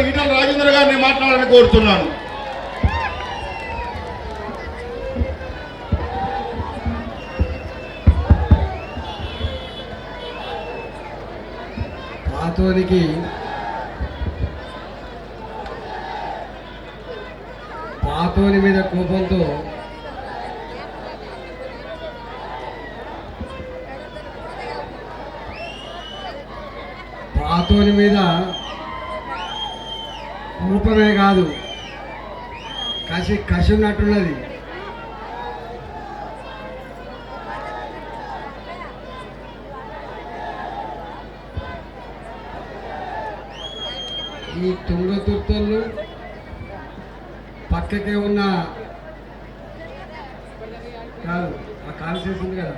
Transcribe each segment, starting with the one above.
సోదరుడు ఈటల రాజేంద్ర గారిని మాట్లాడాలని కోరుతున్నాను. పాతోనికి పాతోని మీద కోపంతో పాతోని మీద రూపమే కాదు. కసి కసి ఉన్నట్టున్నది ఈ తుంగతుర్తలు పక్కకే ఉన్న కాదు ఆ కాన్సెన్స్ ఉంది కదా.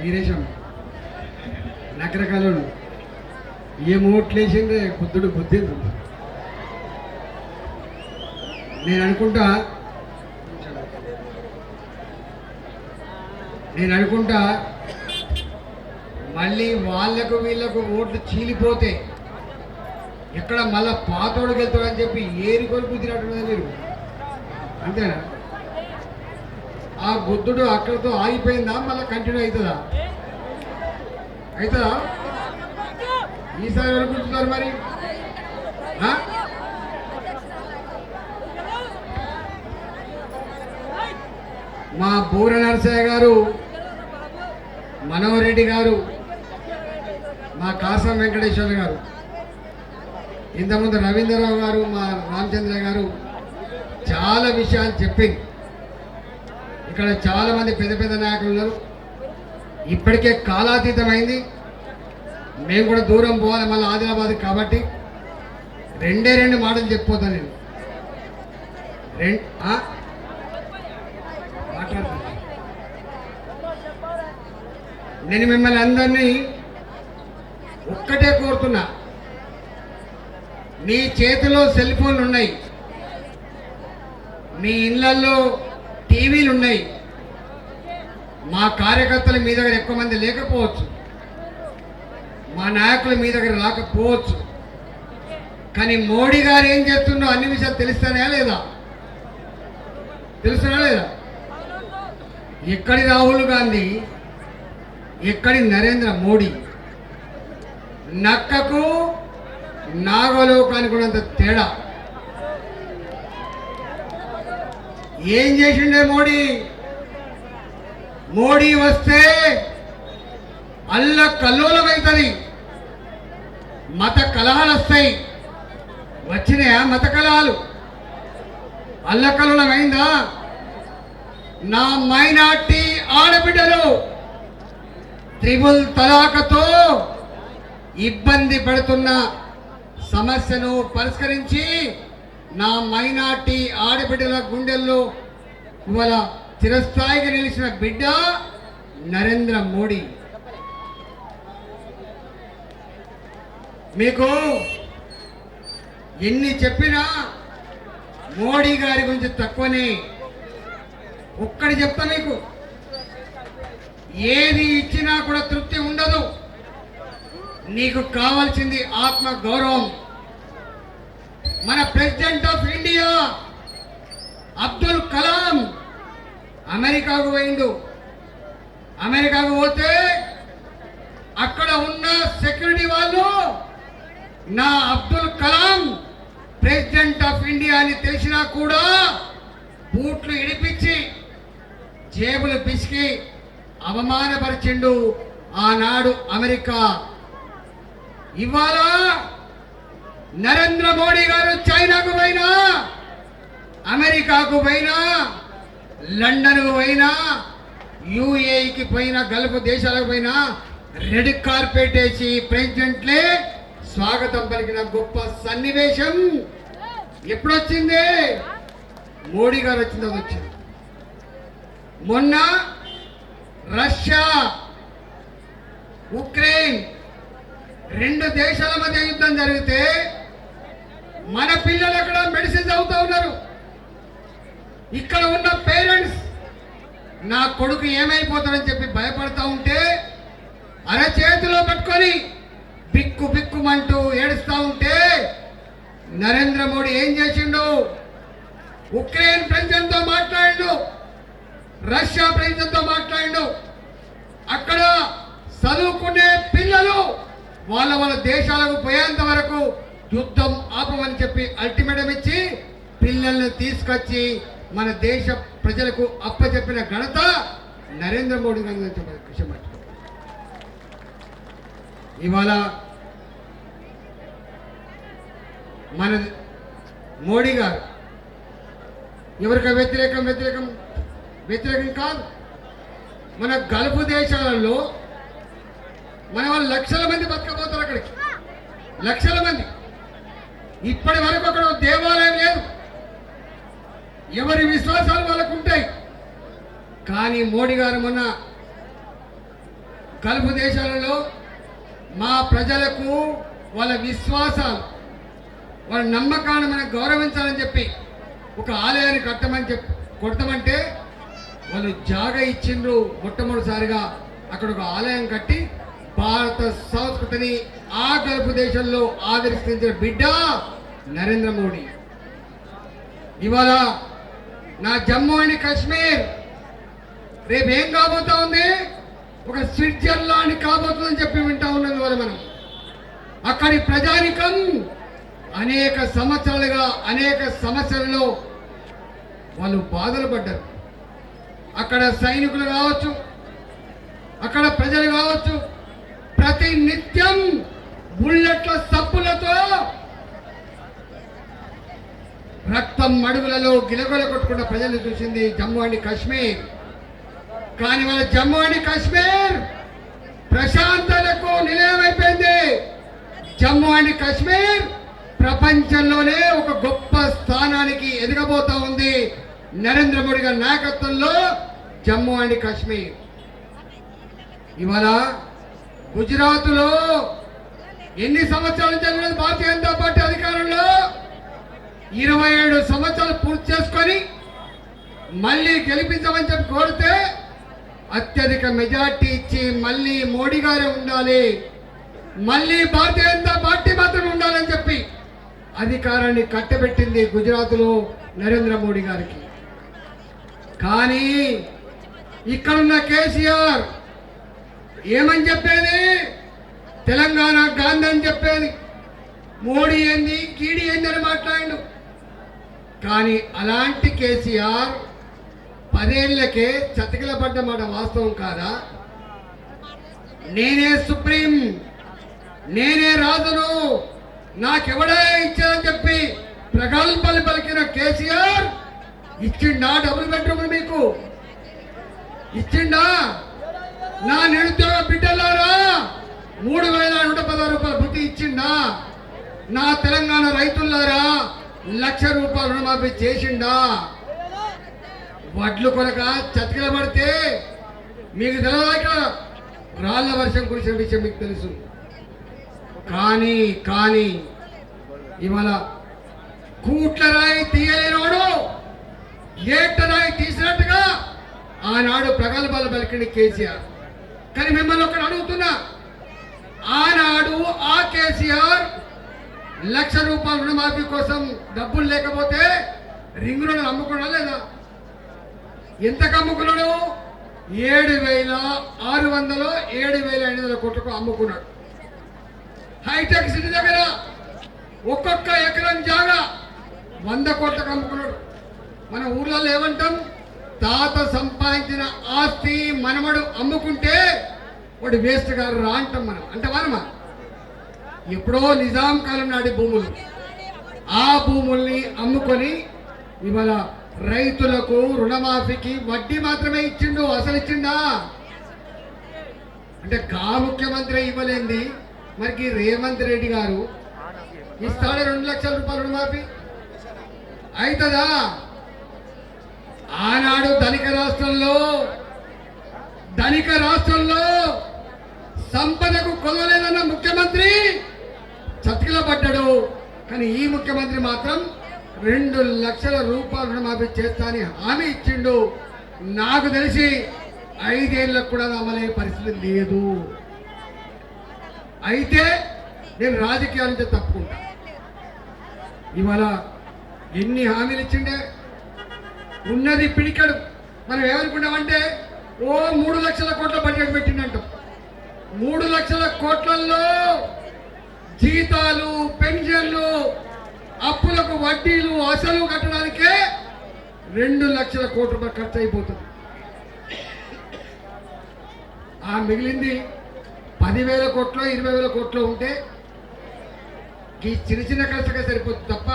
వీరేశం. నకరకాలు ఏ మూట్లేసిందే బుద్ధుడు బుద్ధి నేను అనుకుంటా నేను అనుకుంటా మళ్ళీ వాళ్ళకు వీళ్ళకు ఓట్లు చీలిపోతే ఇక్కడ మళ్ళా పాతోడికి వెళ్తాడని చెప్పి ఏరి కొలుపు తినట్టున్నది మీరు. అంతేనా? ఆ బుద్ధుడు అక్కడితో ఆగిపోయిందా? మళ్ళీ కంటిన్యూ అవుతుందా? అవుతుందా? ఈసారి ఎవరు కూర్చున్నారు మరి? మా బూర నరసయ్య గారు మనోహరెడ్డి గారు మా కాసం వెంకటేశ్వర గారు ఇంతకుముందు రవీంద్రరావు గారు మా రామచంద్ర గారు చాలా విషయాలు చెప్పింది. ఇక్కడ చాలామంది పెద్ద పెద్ద నాయకులు ఉన్నారు. ఇప్పటికే కాలాతీతమైంది. మేము కూడా దూరం పోవాలి మళ్ళీ ఆదిలాబాద్ కాబట్టి రెండే రెండు మాటలు చెప్పిపోతాను నేను. రెండు నేను మిమ్మల్ని అందరినీ ఒక్కటే కోరుతున్నా. మీ చేతిలో సెల్ ఫోన్లు ఉన్నాయి. మీ ఇళ్ళలో టీవీలు ఉన్నాయి. మా కార్యకర్తలు మీ దగ్గర ఎక్కువ మంది లేకపోవచ్చు. మా నాయకులు మీ దగ్గర రాకపోవచ్చు. కానీ మోడీ గారు ఏం చేస్తుండో అన్ని విషయాలు తెలుస్తానా లేదా? తెలుస్తున్నా లేదా? ఎక్కడి రాహుల్ గాంధీ ఎక్కడి నరేంద్ర మోడీ? నక్కకు నాగలోకానికి ఉన్నంత తేడా. ఏం చేసిండే మోడీ? మోడీ వస్తే అల్ల కల్లోలమవుతుంది మత కలహాలు వస్తాయి. వచ్చినాయా మత కలహాలు? అల్లకల్లోలమైందా? నా మైనార్టీ ఆడబిడ్డలు త్రిబుల్ తలాకతో ఇబ్బంది పడుతున్న సమస్యను పరిష్కరించి నా మైనార్టీ ఆడబిడ్డల గుండెల్లో ఇవాళ చిరస్థాయిగా నిలిచిన బిడ్డ నరేంద్ర మోడీ. మీకు ఎన్ని చెప్పినా మోడీ గారి గురించి తక్కువనే. ఒక్కడి చెప్తా మీకు. ఏది ఇచ్చినా కూడా తృప్తి ఉండదు. నీకు కావాల్సింది ఆత్మ గౌరవం. మన president of India Abdul Kalam అమెరికాకు పోయిండు. అమెరికాకు పోతే అక్కడ ఉన్న సెక్యూరిటీ వాళ్ళు నా Abdul Kalam president of India అని తెలిసినా కూడా బూట్లు ఇడిపించి జేబులు పిసికి అవమానపరిచిండు ఆనాడు అమెరికా. ఇవాళ నరేంద్ర మోడీ గారు చైనాకు పోయినా అమెరికాకు పోయినా లండన్కు పోయినా యుఏఈకి పోయినా గల్ఫ్ దేశాలకు పోయినా రెడ్ కార్పెట్ వేసి ప్రెసిడెంట్లే స్వాగతం పలికిన గొప్ప సన్నివేశం ఎప్పుడొచ్చింది? మోడీ గారు వచ్చింది అది వచ్చింది మొన్న రష్యా ఉక్రెయిన్ రెండు దేశాల మధ్య యుద్ధం జరిగితే మన పిల్లలు అక్కడ మెడిసిన్ చదువుతూ ఉన్నారు? ఇక్కడ ఉన్న పేరెంట్స్ నా కొడుకు ఏమైపోతాడని చెప్పి భయపడతా ఉంటే అరచేతిలో పట్టుకొని బిక్కు బిక్కుమంటూ ఏడుస్తూ ఉంటే నరేంద్ర మోడీ ఏం చేసిండు? ఉక్రెయిన్ ప్రజలతో మాట్లాడిండు. రష్యా ప్రజలతో మాట్లాడిండు. అక్కడ చదువుకునే పిల్లలు వాళ్ళ వాళ్ళ దేశాలకు పోయేంత వరకు యుద్ధం ఆపమని చెప్పి అల్టిమేటం ఇచ్చి పిల్లల్ని తీసుకొచ్చి మన దేశ ప్రజలకు అప్పచెప్పిన ఘనత నరేంద్ర మోడీ గారి గురించి చెప్ప- ఇవాళ మన మోడీ గారు ఎవరికి వ్యతిరేకం వ్యతిరేకం వ్యతిరేకం కాదు. మన గల్ఫ్ దేశాలలో మన వాళ్ళు లక్షల మంది బతకపోతారు అక్కడికి. లక్షల మంది. ఇప్పటి వరకు అక్కడ దేవాలయం లేదు. ఎవరి విశ్వాసాలు వాళ్ళకు ఉంటాయి. కానీ మోడీ గారు మొన్న గల్ఫ్ దేశాలలో మా ప్రజలకు వాళ్ళ విశ్వాసాలు వాళ్ళ నమ్మకాన్ని మనం గౌరవించాలని చెప్పి ఒక ఆలయాన్ని కట్టమని చెప్పి కొడతామంటే వాళ్ళు జాగ ఇచ్చిండ్రు మొట్టమొదటిసారిగా. అక్కడ ఒక ఆలయం కట్టి భారత సంస్కృతిని ఆ గల్ఫ్ దేశంలో ఆదర్శించిన బిడ్డ నరేంద్ర మోడీ. ఇవాళ నా జమ్మూ అండ్ కాశ్మీర్ రేపు ఏం కాబోతా ఉంది? ఒక స్విట్జర్లాండ్ కాబోతుందని చెప్పి వింటా ఉన్నది మనం. అక్కడి ప్రజానికం అనేక సంవత్సరాలుగా అనేక సమస్యలలో వాళ్ళు బాధలు పడ్డారు. అక్కడ సైనికులు కావచ్చు అక్కడ ప్రజలు కావచ్చు ప్రతి నిత్యం బుల్లెట్ల సప్పులతో రక్తం మడుగులలో గిలగొల కొట్టుకున్న ప్రజలు చూసింది జమ్మూ అండ్ కాశ్మీర్. కానీ వాళ్ళ జమ్మూ అండ్ కాశ్మీర్ ప్రశాంతతకు నిలయమైపోయింది. జమ్మూ అండ్ కాశ్మీర్ ప్రపంచంలోనే ఒక గొప్ప స్థానానికి ఎదగబోతా ఉంది. నరేంద్ర మోడీ గారి నాయకత్వంలో జమ్మూ అండ్ కాశ్మీర్. ఇవాళ గుజరాత్లో ఎన్ని సంవత్సరాలు జరిగినది భారతీయ జనతా పార్టీ అధికారంలో? ఇరవై ఏడు సంవత్సరాలు పూర్తి చేసుకొని మళ్ళీ గెలిపించమని చెప్పి కోరితే అత్యధిక మెజార్టీ ఇచ్చి మళ్ళీ మోడీ గారే ఉండాలి. మళ్ళీ భారతీయ జనతా పార్టీ మాత్రమే ఉండాలని చెప్పి అధికారాన్ని కట్టబెట్టింది గుజరాత్లో నరేంద్ర మోడీ గారికి. కానీ ఇక్కడున్న కేసీఆర్ ఏమని చెప్పేది? తెలంగాణ గాంధీ అని చెప్పేది. మోడీ ఏంది? కీడి ఏంది అని మాట్లాడు కానీ అలాంటి కేసీఆర్ పదేళ్ళకే చతికిల పడ్డ మాట వాస్తవం కాదా? నేనే సుప్రీం నేనే రాజును నాకెవడే ఇచ్చారని చెప్పి ప్రగల్భాలు పలికిన కేసీఆర్ ఇచ్చిండా డబుల్ బెడ్రూమ్ మీకు? ఇచ్చిండా? నా నిరుద్యోగ బిడ్డలారా మూడు వేల నూట పదహారు రూపాయల భృతి ఇచ్చిండా? నా తెలంగాణ రైతులారా లక్ష రూపాయల రుణమాఫీ చేసిండా? వడ్లు కొనక చతికిల పడితే మీకు తెలియదాక రాళ్ళ వర్షం కురిసిన విషయం మీకు తెలుసు. కానీ కానీ ఇవాళ కూట్ల రాయి తీయలేనోడు ఏట రాయి తీసినట్టుగా ఆనాడు ప్రగల్భాలు పలికింది కేసీఆర్. కానీ మిమ్మల్ని ఒకటి అడుగుతున్నా ఆనాడు ఆ కేసీఆర్ లక్ష రూపాయల రుణమాఫీ కోసం డబ్బులు లేకపోతే రింగ్ రుణాలు అమ్ముకున్నా లేదా? ఎంతకు అమ్ముకున్నాడు ఏడు వేల ఆరు వందలు ఏడు వేల ఐదు వందల కోట్లకు అమ్ముకున్నాడు. హైటెక్ సిటీ దగ్గర ఒక్కొక్క ఎకరం జాగా వంద కోట్లకు అమ్ముకున్నాడు. మన ఊర్లలో ఏమంటాం? తాత సంపాదించిన ఆస్తి మనమడు అమ్ముకుంటే వాడు వేస్ట్ గారు రా అంటాం మనం. అంటే మనమా ఎప్పుడో నిజాం కాలం నాటి భూములు. ఆ భూముల్ని అమ్ముకొని ఇవాళ రైతులకు రుణమాఫీకి వడ్డీ మాత్రమే ఇచ్చిండు అసలు ఇచ్చిండా? అంటే కా ముఖ్యమంత్రి ఇవ్వలేంది. మరికి రేవంత్ రెడ్డి గారు ఇస్తాడు రెండు లక్షల రూపాయలు రుణమాఫీ? అవుతుందా ఆనాడు ధనిక రాష్ట్రంలో ధనిక రాష్ట్రంలో సంపదకు కొలవలేదన్న ముఖ్యమంత్రి చతికిల పడ్డాడు కానీ ఈ ముఖ్యమంత్రి మాత్రం రెండు లక్షల రూపాయలు రుణమాఫీ చేస్తా అని హామీ ఇచ్చిండు. నాకు తెలిసి ఐదేళ్ళకు కూడా అమలయ్యే పరిస్థితి లేదు. అయితే నేను రాజకీయాలంటే తప్పుకుంటా. ఇవాళ ఎన్ని హామీలు ఇచ్చిండే? ఉన్నది పిడికడు. మనం ఏమనుకున్నామంటే ఓ మూడు లక్షల కోట్ల బడ్జెట్ పెట్టిండంటాం. మూడు లక్షల కోట్లలో జీతాలు పెన్షన్లు అప్పులకు వడ్డీలు అసలు కట్టడానికే రెండు లక్షల కోట్ల రూపాయలు ఖర్చు అయిపోతుంది ఆ మిగిలింది పదివేల కోట్లు ఇరవై వేల కోట్లు ఉంటే ఈ చిన్న చిన్న ఖర్చుగా సరిపోతుంది తప్ప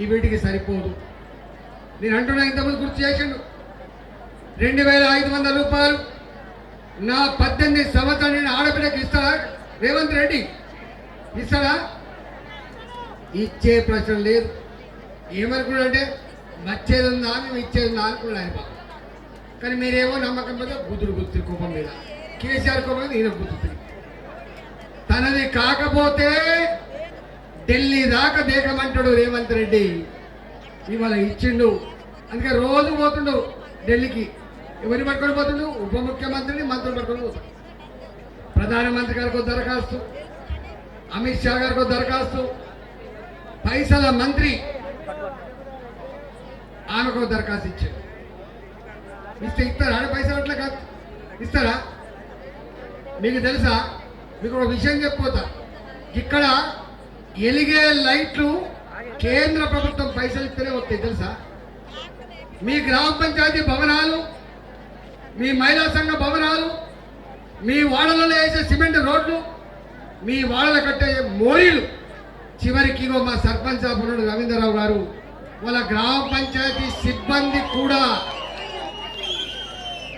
ఈ వీటికి సరిపోదు. నేను అంటున్నా ఇంతకుముందు గుర్తు చేసిండు. రెండు వేల ఐదు వందల రూపాయలు నా పద్దెనిమిది సంవత్సరాలు నేను ఆడపిల్లకి ఇస్తారా? రేవంత్ రెడ్డి ఇస్తారా ఇచ్చే ప్రశ్న లేదు. ఏమనుకున్నాడంటే నచ్చేది ఉందా మేము ఇచ్చేది ఉందా అనుకున్నాడు ఆయన పాపం. కానీ మీరేమో నమ్మకం మీద బుద్ధుడు గుర్తు కోపం మీద. కేసీఆర్ కోపం మీద ఈయన గుర్తుంది తనది కాకపోతే ఢిల్లీ దాకా దేకమంటాడు రేవంత్ రెడ్డి. ఇవాళ ఇచ్చిండు. అందుకే రోజు పోతుండు ఢిల్లీకి. ఎవరిని పట్టుకొని పోతుండు? ఉప ముఖ్యమంత్రిని మంత్రులు పట్టుకొని పోతాడు ప్రధానమంత్రి గారికి దరఖాస్తు అమిత్ షా గారికి దరఖాస్తు పైసల మంత్రి ఆమెకు దరఖాస్తు ఇచ్చాడు. ఇస్తే ఇస్తారా? ఆడ పైసలు అట్లా కాదు. ఇస్తారా? మీకు తెలుసా? మీకు ఒక విషయం చెప్పిపోతా ఇక్కడ ఎలిగే లైట్లు కేంద్ర ప్రభుత్వం పైసలు ఇస్తేనే వస్తాయి తెలుసా? మీ గ్రామ పంచాయతీ భవనాలు మీ మహిళా సంఘ భవనాలు మీ వాడలలో వేసే సిమెంట్ రోడ్లు మీ వాడలు కట్టే మోరీలు చివరికి మా సర్పంచ్ అప్పుడు రవీంద్రరావు గారు వాళ్ళ గ్రామ పంచాయతీ సిబ్బంది కూడా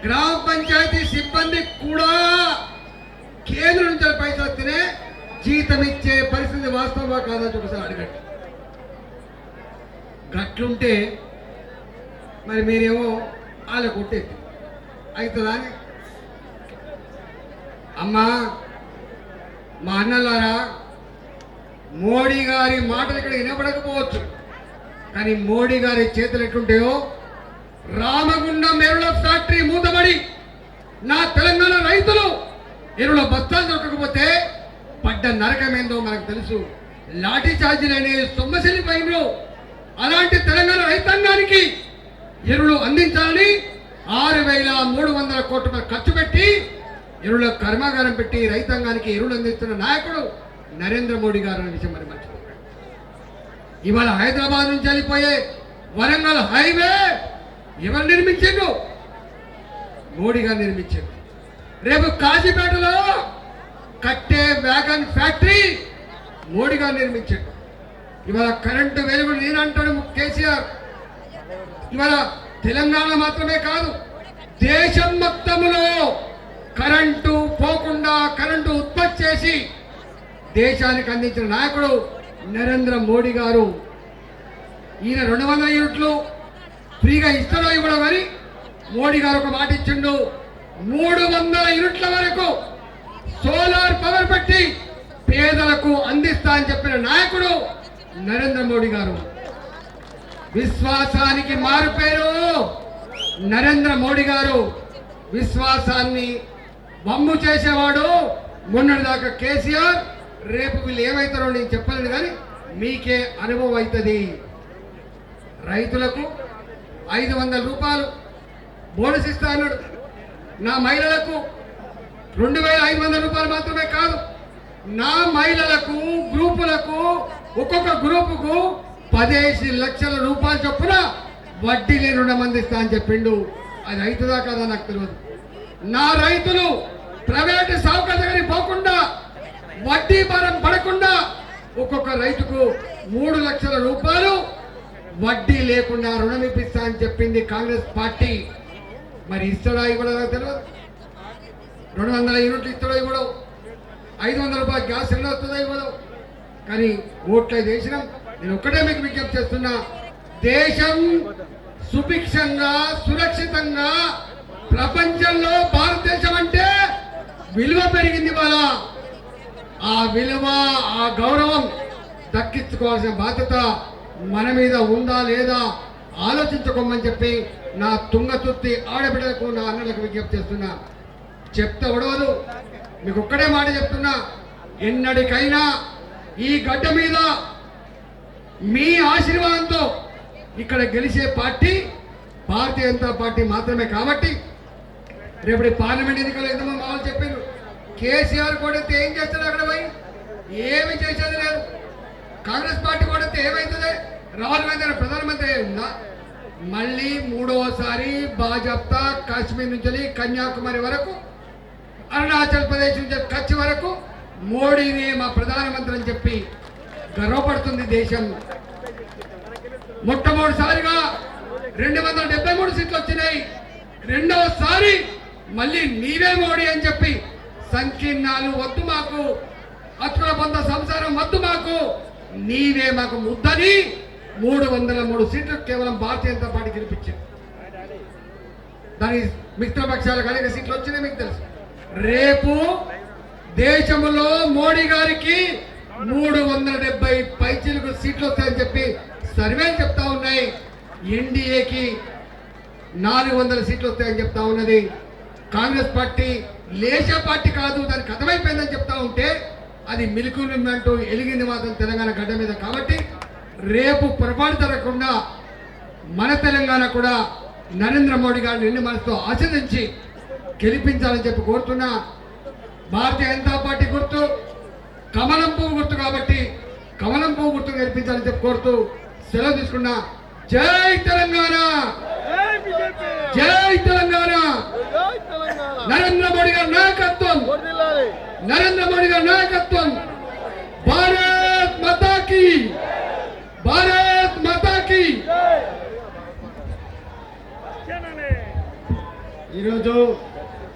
గ్రామ పంచాయతీ సిబ్బంది కూడా కేంద్రం నుంచి పైసలు వస్తేనే జీతం ఇచ్చే పరిస్థితి వాస్తవమా కాదని అని ఒకసారి అడగండి. గట్లుంటే మరి మీరేమో వాళ్ళ కొట్టేది. అవుతుందా అమ్మా మా అన్నలారా మోడీ గారి మాటలు ఇక్కడ వినపడకపోవచ్చు. కానీ మోడీ గారి చేతులు ఎట్లుంటాయో? రామగుండం ఎరుల ఫ్యాక్టరీ మూతబడి నా తెలంగాణ రైతులు ఎరువుల బస్తాలు దొరకకపోతే పడ్డ నరకమేందో మనకు తెలుసు. లాఠీ ఛార్జీలు అనే సొమ్మసిలి పైన అలాంటి తెలంగాణ రైతాంగానికి ఎరువులు అందించాలని ఆరు వేల మూడు వందల కోట్ల ఖర్చు పెట్టి ఎరువుల కర్మాగారం పెట్టి రైతాంగానికి ఎరువులు అందిస్తున్న నాయకుడు నరేంద్ర మోడీ గారు అనే విషయం మరి మర్చిపోకండి. ఇవాళ హైదరాబాద్ నుంచి వెళ్ళిపోయే వరంగల్ హైవే ఎవరు నిర్మించారు మోడీ గారు నిర్మించారు రేపు కాజీపేటలో కట్టే వ్యాగన్ ఫ్యాక్టరీ మోడీ గారు నిర్మించారు ఇవాళ కరెంటు వెలుగులు నేనంటాడు కేసీఆర్. ఇవాళ తెలంగాణ మాత్రమే కాదు దేశం మొత్తములో కరెంటు పోకుండా కరెంటు దేశానికి అందించిన నాయకుడు నరేంద్ర మోడీ గారు. ఈయన రెండు వందల యూనిట్లు ఫ్రీగా ఇస్తారో ఇవ్వడం అని మోడీ గారు ఒక మాట ఇచ్చిండు. మూడు వందల యూనిట్ల వరకు సోలార్ పవర్ పెట్టి పేదలకు అందిస్తా అని చెప్పిన నాయకుడు నరేంద్ర మోడీ గారు. విశ్వాసానికి మారు పేరు నరేంద్ర మోడీ గారు. విశ్వాసాన్ని వమ్ము చేసేవాడు మొన్నటిదాకా కేసీఆర్ రేపు వీళ్ళు ఏమవుతారో నేను చెప్పలేను కానీ మీకే అనుభవం అవుతుంది. రైతులకు ఐదు వందల రూపాయలు బోనస్ ఇస్తా అన్నాడు. నా మహిళలకు రెండు వేల ఐదు వందల రూపాయలు మాత్రమే కాదు నా మహిళలకు గ్రూపులకు ఒక్కొక్క గ్రూపుకు పదిహేను లక్షల రూపాయలు చొప్పున వడ్డీ లేని రుణం అందిస్తా అని చెప్పిండు. అది అవుతుందా కదా నాకు తెలియదు. నా రైతులు ప్రైవేటు సావుకారు దగ్గరికి పోకుండా వడ్డీ భారం పడకుండా ఒక్కొక్క రైతుకు మూడు లక్షల రూపాయలు వడ్డీ లేకుండా రుణం ఇప్పిస్తా అని చెప్పింది కాంగ్రెస్ పార్టీ. మరి ఇస్తాడా ఇవ్వడా తెలియదు రెండు వందల యూనిట్లు ఇస్తాడో ఇవ్వడం. ఐదు వందల రూపాయలు గ్యాస్ సిలిండర్ వస్తుందో ఇవ్వడం. కానీ ఓట్లు అయితే వేసినాం నేను ఒక్కటే మీకు విజ్ఞప్తి చేస్తున్నా. దేశం సుభిక్షంగా సురక్షితంగా ప్రపంచంలో భారతదేశం అంటే విలువ పెరిగింది వాళ్ళ ఆ విలువ ఆ గౌరవం దక్కించుకోవాల్సిన బాధ్యత మన మీద ఉందా లేదా ఆలోచించుకోమని చెప్పి నా తుంగతుర్తి ఆడబిడ్డలకు నా అన్నలకు విజ్ఞప్తి చేస్తున్నా. చెప్తే ఉడవదు మీకు ఒక్కడే మాట చెప్తున్నా. ఎన్నడికైనా ఈ గడ్డ మీద మీ ఆశీర్వాదంతో ఇక్కడ గెలిచే పార్టీ భారతీయ జనతా పార్టీ మాత్రమే కాబట్టి రేపటి పార్లమెంట్ ఎన్నికలు ఎంతమంది మామూలు చెప్పిండ్రు కేసీఆర్ కూడా ఏం చేస్తాడు అక్కడ పోయి? ఏమి చేసేది లేదు. కాంగ్రెస్ పార్టీ కూడా ఏమవుతుంది రాహుల్ గాంధీ గారు ప్రధానమంత్రి ఉన్నా మళ్ళీ మూడవసారి భాజప్తా కాశ్మీర్ నుంచి కన్యాకుమారి వరకు అరుణాచల్ ప్రదేశ్ నుంచి కచ్ వరకు మోడీని మా ప్రధానమంత్రి అని చెప్పి గర్వపడుతుంది దేశం. మొట్టమొదటిసారిగా రెండు వందల డెబ్బై మూడు సీట్లు వచ్చినాయి. రెండవసారి మళ్ళీ నీవే మోడీ అని చెప్పి సంకీర్ణాలు వద్దు మాకు. అతుకుల పొంద సంసారం వద్దు మాకు. నీవే మాకు ముద్దని మూడు వందల మూడు సీట్లు కేవలం భారతీయ జనతా పార్టీ గెలిపించింది. దాని మిత్రపక్షాలకు అనేక సీట్లు వచ్చినాయి మీకు తెలుసు. రేపు దేశంలో మోడీ గారికి మూడు వందల డెబ్బై పైచీలకు సీట్లు వస్తాయని చెప్పి సర్వేలు చెప్తా ఉన్నాయి. ఎన్డీఏకి నాలుగు వందల సీట్లు వస్తాయని చెప్తా ఉన్నది. కాంగ్రెస్ పార్టీ లేచే పార్టీ కాదు దానికి అర్థమైపోయిందని చెప్తా ఉంటే అది మిలుకు నిమ్మంటూ ఎలిగింది మాత్రం తెలంగాణ గడ్డ మీద. కాబట్టి రేపు పొరపాటు జరగకుండా మన తెలంగాణ కూడా నరేంద్ర మోడీ గారు నిన్ను మనసుతో ఆచరించి గెలిపించాలని చెప్పి కోరుతున్నా. భారతీయ జనతా పార్టీ గుర్తు కమలం పువ్వు గుర్తు కాబట్టి కమలం పువ్వు గుర్తు గెలిపించాలని చెప్పి కోరుతూ సెలవు తీసుకున్నా. జై తెలంగాణ! జై తెలంగాణ! నరేంద్ర మోడీ గారి నాయకత్వం. నరేంద్ర మోడీ గారి నాయకత్వం. భారత్ మాతాకి. భారత్ మాతాకి. ఈరోజు